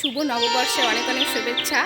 শুভ নববর্ষে অনেক অনেক শুভেচ্ছা।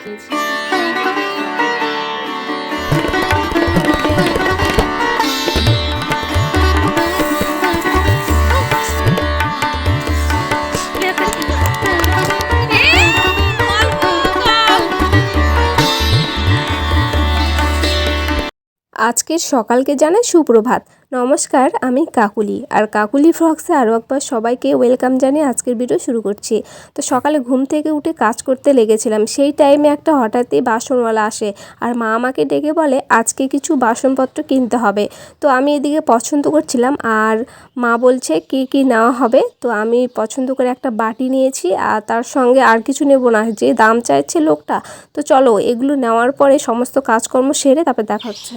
আজকের সকালকে জানাই সুপ্রভাত। নমস্কার, আমি কাকুলি। আর কাকুলি ফ্রক্সে আরও একবার সবাইকে ওয়েলকাম জানিয়ে আজকের ভিডিও শুরু করছি। তো সকালে ঘুম থেকে উঠে কাজ করতে লেগেছিলাম। সেই টাইমে একটা হঠাৎই বাসনওয়ালা আসে আর মা আমাকে ডেকে বলে, আজকে কিছু বাসনপত্র কিনতে হবে। তো আমি এদিকে পছন্দ করছিলাম আর মা বলছে, কি কি নেওয়া হবে? তো আমি পছন্দ করে একটা বাটি নিয়েছি আর তার সঙ্গে আর কিছু নেব না। যে দাম চাইছে লোকটা, তো চলো এগুলো নেওয়ার পরে সমস্ত কাজকর্ম সেরে তারপর দেখা হচ্ছে।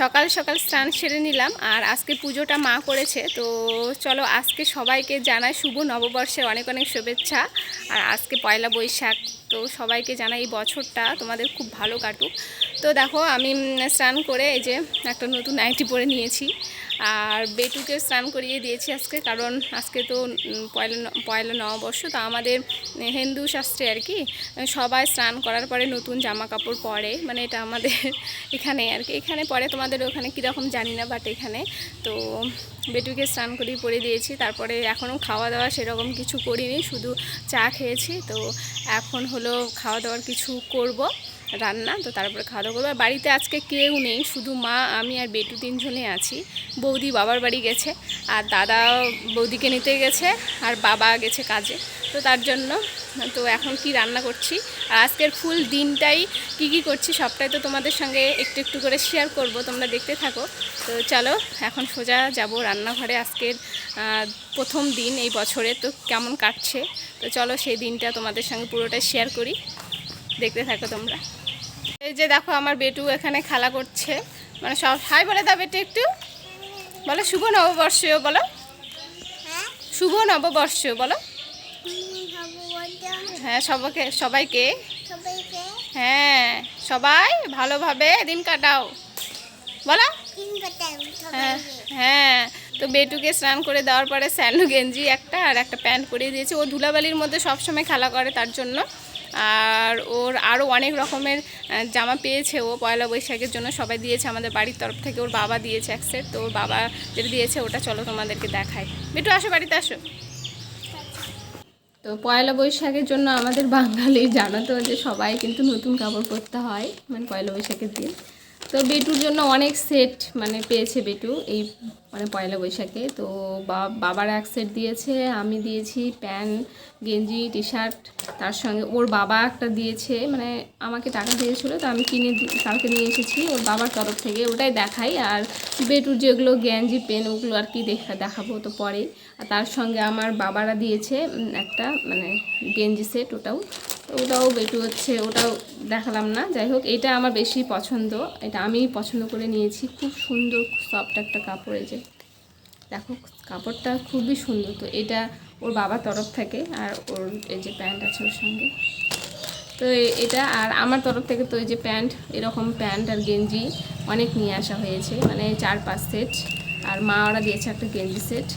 সকাল সকাল স্নান সেরে নিলাম আর আজকে পুজোটা মা করেছে, তো চলো আজকে সবাইকে জানাই শুভ নববর্ষের অনেক অনেক শুভেচ্ছা। আর আজকে পয়লা বৈশাখ তো সবাইকে জানাই এই বছরটা তোমাদের খুব ভালো কাটুক। তো দেখো আমি স্নান করে এই যে একটা নতুন নাইটি পরে নিয়েছি। আর বেটুকে স্নান করিয়ে দিয়েছি আজকে, কারণ আজকে তো পয়লা পয়লা নববর্ষ, তো আমাদের হিন্দু শাস্ত্রে আর কি সবাই স্নান করার পরে নতুন জামা কাপড় পরে। মানে এটা আমাদের এখানে আর কি। এখানে পরে তোমাদের ওখানে কীরকম জানি না বাট এখানে। তো বেটুকে স্নান করিয়ে পরে দিয়েছি। তারপরে এখনও খাওয়া দাওয়া সেরকম কিছু করিনি, শুধু চা খেয়েছি। তো এখন হলো খাওয়া দাওয়ার কিছু করব। রান্না, তো তারপরে খাওয়া দাওয়া করব বাড়িতে আজকে কেউ নেই, শুধু মা, আমি আর বেটু তিনজনে আছি। বৌদি বাবার বাড়ি গেছে, আর দাদা বৌদিকে নিতে গেছে, আর বাবা গেছে কাজে। তো তার জন্য, তো এখন কি রান্না করছি? আর আজকের ফুল দিনটাই কি কি করছি, সবটাই তো তোমাদের সঙ্গে একটু একটু করে শেয়ার করব, তোমরা দেখতে থাকো। তো চলো, এখন সোজা যাব রান্নাঘরে আজকের প্রথম দিন এই বছরে, তো কেমন কাটছে? তো চলো সেই দিনটা তোমাদের সঙ্গে পুরোটা শেয়ার করি। দেখতে থাকো তোমরা। এই যে দেখো আমার বেটু এখানে খেলা করছে। মানে সব, হাই বলে দাও বেটু একটু। বলো, শুভ নববর্ষ বলো। শুভ নববর্ষ বলো। হ্যাঁ সবাইকে সবাইকে। হ্যাঁ সবাই ভালোভাবে দিন কাটাও। বলো। হ্যাঁ হ্যাঁ। তো বেটুকে স্নান করে দেওয়ার পরে স্যান্ডো গেঞ্জি একটা আর একটা প্যান্ট পরিয়ে দিয়েছে। ও ধুলাবালির মধ্যে সবসময় খেলা করে তার জন্য। আর ওর আরও অনেক রকমের জামা পেয়েছে ও পয়লা বৈশাখের জন্য সবাই দিয়েছে আমাদের বাড়ির তরফ থেকে, ওর বাবা দিয়েছে এক সেট, তো ওর বাবা যেটা দিয়েছে ওটা চলো তোমাদেরকে দেখায় বেটু আসো বাড়িতে আসো। তো পয়লা বৈশাখের জন্য আমাদের বাঙালি জানাতো যে সবাই কিন্তু নতুন কাপড় পরতে হয় মানে পয়লা বৈশাখের দিন। তো বেটুর জন্য অনেক সেট মানে পেয়েছে বেটু এই মানে পয়লা বৈশাখে। তো বাবার এক সেট দিয়েছে, আমি দিয়েছি প্যান্ট গেঞ্জি টি শার্ট তার সঙ্গে ওর বাবা একটা দিয়েছে মানে আমাকে টাকা দিয়েছিল, তো আমি কিনে কালকে নিয়ে এসেছি, ওর বাবার তরফ থেকে ওটাই দেখাই, আর বেটুর যেগুলো গেঞ্জি পেন ওগুলো আর কি দেখা, দেখাবো তো পরে আর তার সঙ্গে আমার বাবারা দিয়েছে একটা মানে গেঞ্জি সেট ওটাও। ওটাও বেটু হচ্ছে, ওটাও দেখালাম না। যাই হোক, এটা আমার বেশি পছন্দ। এটা আমি পছন্দ করে নিয়েছি। খুব সুন্দর সফট একটা কাপড় এই যে। দেখো, কাপড়টা খুবই সুন্দর। তো এটা ওর বাবার তরফ থেকে আর ওর এই যে প্যান্ট আছে ওর সঙ্গে। তো এটা আর আমার তরফ থেকে তো এই যে প্যান্ট, এরকম প্যান্ট আর গেঞ্জি অনেক নিয়ে আসা হয়েছে। মানে চার, পাঁচ সেট। আর মা ওরা দিয়েছে একটা গেঞ্জি সেট।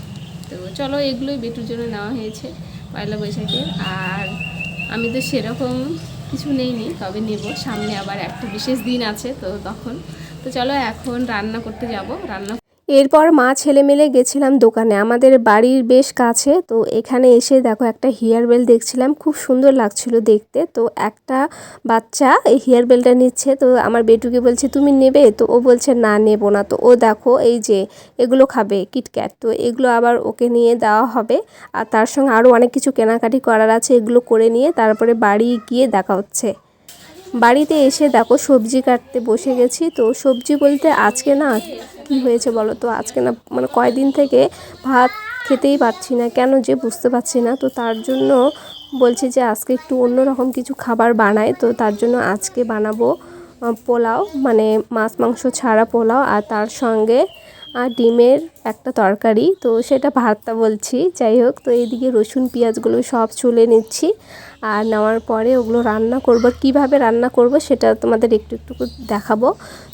তো চলো, এগুলোই বেটুর জন্য নেওয়া হয়েছে। পয়লা বৈশাখে। আর আমি তো সেরকম কিছু নেইনি, তবে নেব। সামনে আবার একটা বিশেষ দিন আছে তো তখন। তো চলো এখন রান্না করতে যাব। রান্না এরপর মা ছেলে মিলে গেছিলাম দোকানে। আমাদের বাড়ির বেশ কাছে, তো এখানে এসে দেখো একটা হেয়ার বেল দেখছিলাম। খুব সুন্দর লাগছিল দেখতে। তো একটা বাচ্চা এই হেয়ার বেলটা নিচ্ছে, তো আমার বেটুকে বলছে, তুমি নেবে? তো ও বলছে, না, নেব না। তো ও দেখো, এই যে এগুলো খাবে কিটক্যাট তো এগুলো আবার ওকে নিয়ে দেওয়া হবে। আর তার সঙ্গে আরও অনেক কিছু কেনাকাটি করার আছে, এগুলো করে নিয়ে তারপরে বাড়ি গিয়ে দেখা হচ্ছে। বাড়িতে এসে দেখো, সবজি কাটতে বসে গেছি। তো সবজি বলতে আজকে না কি হয়েছে বলো তো? আজকে না মানে কয়দিন থেকে ভাত খেতেই পারছি না। কেন যে বুঝতে পারছি না। তো তার জন্য বলছি যে আজকে একটু অন্যরকম কিছু খাবার বানাই। তো তার জন্য আজকে বানাবো পোলাও মানে মাছ মাংস ছাড়া পোলাও। আর তার সঙ্গে আর ডিমের একটা তরকারি, তো সেটা ভাতটা বলছি। যাই হোক, তো এইদিকে রসুন, পেঁয়াজগুলো সব চুলে নিচ্ছি। আর নেওয়ার পরে ওগুলো রান্না করব, কীভাবে রান্না করব সেটা তোমাদের একটু একটু দেখাবো।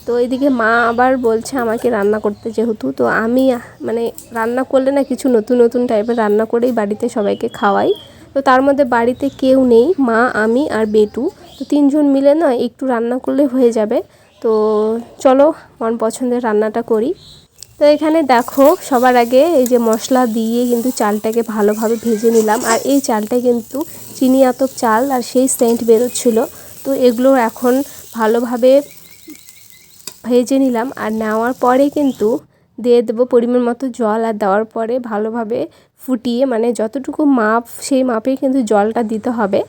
তো এইদিকে মা আবার বলছে আমাকে রান্না করতে যেহেতু, তো আমি মানে রান্না করলে না কিছু নতুন নতুন টাইপের রান্না করেই বাড়িতে সবাইকে খাওয়াই। তো তার মধ্যে বাড়িতে কেউ নেই, মা, আমি আর বেটু। তো তিনজন মিলে না একটু রান্না করলে হয়ে যাবে। তো চলো মন পছন্দের রান্নাটা করি। তো এখানে দেখো, সবার আগে এই যে মশলা দিয়ে কিন্তু চালটাকে ভালোভাবে ভেজে নিলাম। আর এই চালটা কিন্তু চিনি আতপ চাল আর সেই সেন্ট বেরোচ্ছিলো। তো এগুলো এখন ভালোভাবে ভেজে নিলাম আর নেওয়ার পরে কিন্তু দিয়ে দেবো পরিমাণ মতো জল আর দেওয়ার পরে ভালোভাবে ফুটিয়ে মানে যতটুকু মাপ, সেই মাপেই কিন্তু জলটা দিতে হবে।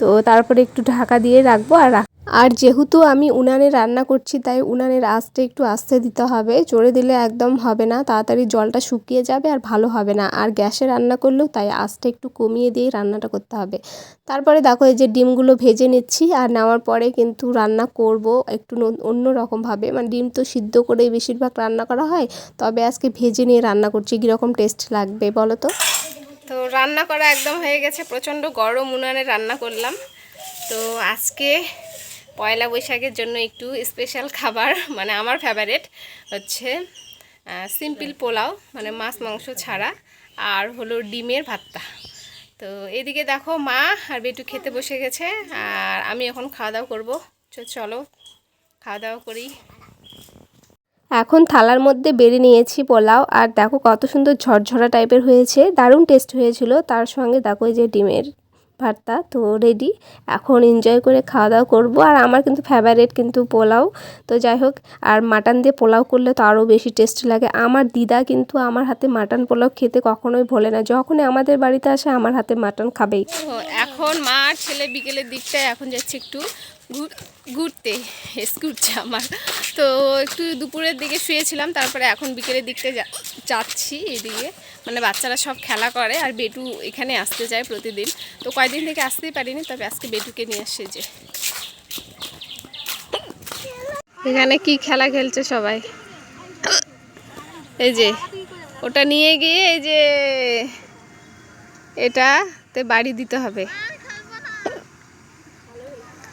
তো তারপরে একটু ঢাকা দিয়ে রাখব আর আর যেহেতু আমি উনানে রান্না করছি, তাই উনানের আঁচটা একটু আস্তে দিতে হবে। জোরে দিলে একদম হবে না, তাড়াতাড়ি জলটা শুকিয়ে যাবে আর ভালো হবে না। আর গ্যাসে রান্না করলেও তাই আঁচটা একটু কমিয়ে দিয়ে রান্নাটা করতে হবে। তারপরে দেখো এই যে ডিমগুলো ভেজে নিচ্ছি, আর নেওয়ার পরে কিন্তু রান্না করব একটু অন্য রকমভাবে। মানে ডিম তো সিদ্ধ করেই বেশিরভাগ রান্না করা হয়, তবে আজকে ভেজে নিয়ে রান্না করছি, কীরকম টেস্ট লাগবে বলো তো? তো রান্না করা একদম হয়ে গেছে, প্রচণ্ড গরম উনানে রান্না করলাম। তো আজকে পয়লা বৈশাখের জন্য একটু স্পেশাল খাবার মানে আমার ফেভারেট হচ্ছে সিম্পল পোলাও মানে মাছ, মাংস ছাড়া, আর হলো ডিমের ভাতটা। তো এদিকে দেখো মা আর বেটু খেতে বসে গেছে, আর আমি এখন খাওয়া দাওয়া করব। চলো, খাওয়া দাওয়া করি। এখন থালার মধ্যে বেড়ে নিয়েছি পোলাও। আর দেখো কত সুন্দর ঝরঝরা টাইপের হয়েছে। দারুণ টেস্ট হয়েছিল। তার সঙ্গে দেখো যে ডিমের ভর্তা তো রেডি এখন এনজয় করে খাওয়া দাওয়া করব। আর আমার কিন্তু ফেভারিট কিন্তু পোলাও। তো যাই হোক, আর মাটন দিয়ে পোলাও করলে তো আরও বেশি টেস্ট লাগে। আমার দিদা কিন্তু আমার হাতে মাটন পোলাও খেতে কখনোই ভোলে না। যখনই আমাদের বাড়িতে আসে, আমার হাতে মাটন খাবেই। এখন মা ছেলে বিকেলের দিকটায় এখন যাচ্ছে একটু ঘুরতে ঘুরছে আমার। তো একটু দুপুরের দিকে শুয়েছিলাম, তারপরে এখন বিকেলের দিকটা যা- যাচ্ছি এদিকে। মানে বাচ্চারা সব খেলা করে, আর বেটু এখানে আসতে যায় প্রতিদিন। তো কয়েকদিন থেকে আসতেই পারিনি, তবে আজকে বেটুকে নিয়ে আসছে যে। এখানে কি খেলা খেলছে সবাই? এই যে, ওটা নিয়ে গিয়ে এই যে, এটা এটাতে বাড়ি দিতে হবে।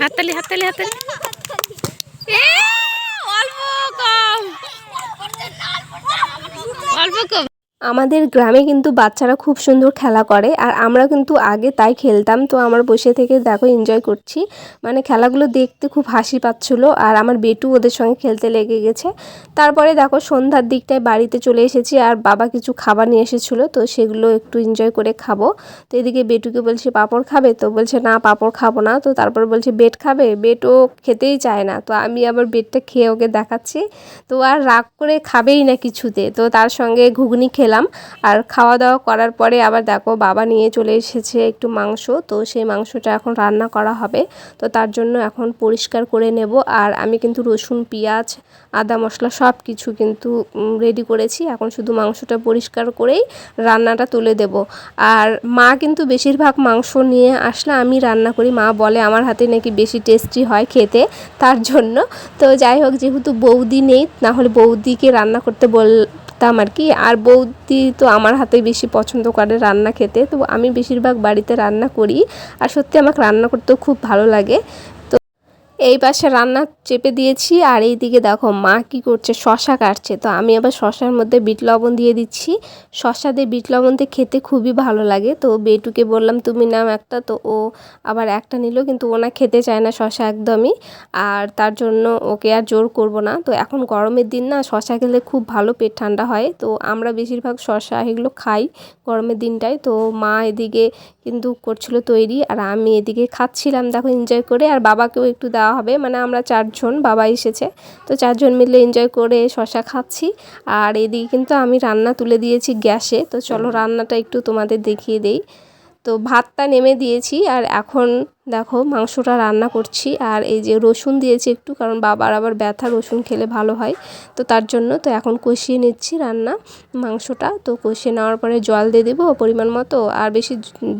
হাততালি হাততালি হাততালি এ, অল্প কম অল্প কম আমাদের গ্রামে কিন্তু বাচ্চারা খুব সুন্দর খেলা করে আর আমরা কিন্তু আগে তাই খেলতাম। তো আমার বসে থেকে দেখো এনজয় করছি। মানে খেলাগুলো দেখতে খুব হাসি পাচ্ছিলো আর আমার বেটু ওদের সঙ্গে খেলতে লেগে গেছে। তারপরে দেখো সন্ধ্যার দিকটায় বাড়িতে চলে এসেছি আর বাবা কিছু খাবার নিয়ে এসেছিল তো সেগুলো একটু এনজয় করে খাব। তো এদিকে বেটুকে বলছে, পাঁপড় খাবে? তো বলছে, না, পাঁপড় খাব না। তো তারপর বলছে, বেট খাবে? বেটও খেতেই চায় না। তো আমি আবার বেটটা খেয়ে ওকে দেখাচ্ছি। তো আর রাগ করে খাবেই না কিছুতে। তো তার সঙ্গে ঘুগনি খেলাম। আর খাওয়া দাওয়া করার পরে আবার দেখো বাবা নিয়ে চলে এসেছে একটু মাংস। তো সেই মাংসটা এখন রান্না করা হবে। তো তার জন্য এখন পরিষ্কার করে নেব। আর আমি কিন্তু রসুন, পেঁয়াজ, আদা মশলা সব কিছু কিন্তু রেডি করেছি। এখন শুধু মাংসটা পরিষ্কার করেই রান্নাটা তুলে দেব। আর মা কিন্তু বেশিরভাগ মাংস নিয়ে আসলে আমি রান্না করি। মা বলে আমার হাতে নাকি বেশি টেস্টি হয় খেতে, তার জন্য। তো যাই হোক, যেহেতু বৌদি নেই না হলে বৌদিকে রান্না করতে বলতাম আর কি। আর বৌদি তো আমার হাতে বেশি পছন্দ করে রান্না খেতে। তো আমি বেশিরভাগ বাড়িতে রান্না করি। আর সত্যি আমাকে রান্না করতেও খুব ভালো লাগে। এই পাশে রান্না চেপে দিয়েছি আর এই দিকে দেখো মা কি করছে, শশা কাটছে। তো আমি আবার শশার মধ্যে বিট লবণ দিয়ে দিচ্ছি। শশা দিয়ে বিট লবণ দিয়ে খেতে খুবই ভালো লাগে। তো বেটুকে বললাম, তুমি নাও একটা। তো ও আবার একটা নিল, কিন্তু ওনা খেতে চায় না শশা একদমই। আর তার জন্য ওকে আর জোর করব না। তো এখন গরমের দিন না, শশা খেলে খুব ভালো পেট ঠান্ডা হয়। তো আমরা বেশিরভাগ শশা এগুলো খাই গরমের দিনটায়। তো মা এদিকে কিন্তু করছিল তৈরি, আর আমি এদিকে খাচ্ছিলাম, দেখো এনজয় করে। আর বাবাকেও একটু দেওয়া হবে। মানে আমরা চারজন বাবা এসেছে। তো চারজন মিলে এনজয় করে শশা খাচ্ছি। আর এদিকে কিন্তু আমি রান্না তুলে দিয়েছি গ্যাসে। তো চলো রান্নাটা একটু তোমাদের দেখিয়ে দেই। তো ভাতটা নেমে দিয়েছি। আর এখন দেখো মাংসটা রান্না করছি। আর এই যে রসুন দিয়েছি একটু কারণ বাবার আবার ব্যথা রসুন খেলে ভালো হয়। তো তার জন্য তো এখন কষিয়ে নিচ্ছি রান্না মাংসটা। তো কষিয়ে নেওয়ার পরে জল দিয়ে দেবো পরিমাণ মতো। আর বেশি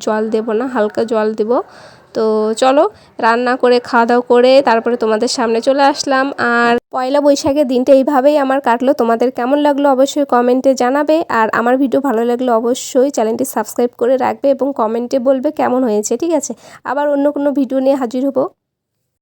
জল দেবো না হালকা জল দেবো। তো চলো, রান্না করে খাওয়া দাওয়া করে তারপরে তোমাদের সামনে চলে আসলাম। আর পয়লা বৈশাখের দিনটা এইভাবেই আমার কাটলো। তোমাদের কেমন লাগল অবশ্যই কমেন্টে জানাবে। আর আমার ভিডিও ভালো লাগলে অবশ্যই চ্যানেলটি সাবস্ক্রাইব করে রাখবে এবং কমেন্টে বলবে কেমন হয়েছে, ঠিক আছে? আবার অন্য কোনো ভিডিও নিয়ে হাজির হব।